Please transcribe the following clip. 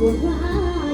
บนว่า